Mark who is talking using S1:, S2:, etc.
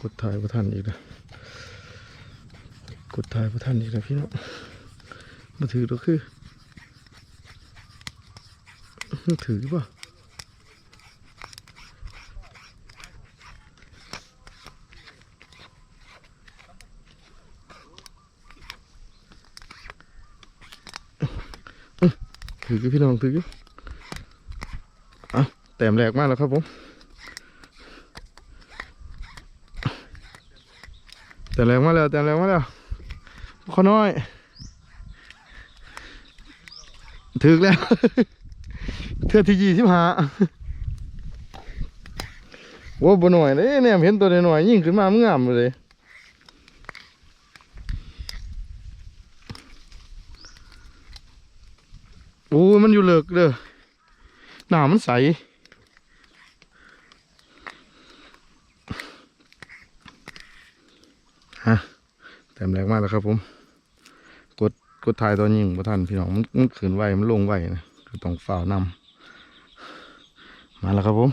S1: กดถ่ายพระท่านอีกนะกดถ่ายพระท่านอีกนะพี่น้องมาถือตัวคือถือป่ะถืออยู่พี่น้องถืออยู่อะแต้มแรกมากแล้วครับผม แต่แรงมาแล้วแต่แรงมาแล้วขอน้อย ถึกแล้วเทือที่ยี่สิบห้าโว้บหน่อยเลยเนี่ยเห็นตัวหน่อยยิ่งขึ้นมามันงามเลยโอ้มันอยู่เลิกเด้อหนามันใส ฮะแต้มแรงมากแล้วครับผม กดกดถ่ายตอนยิงบ่ทันพี่น้องมันมันขืนไวมันลงไวนะคือต้องฝ่าวนำมาแล้วครับผม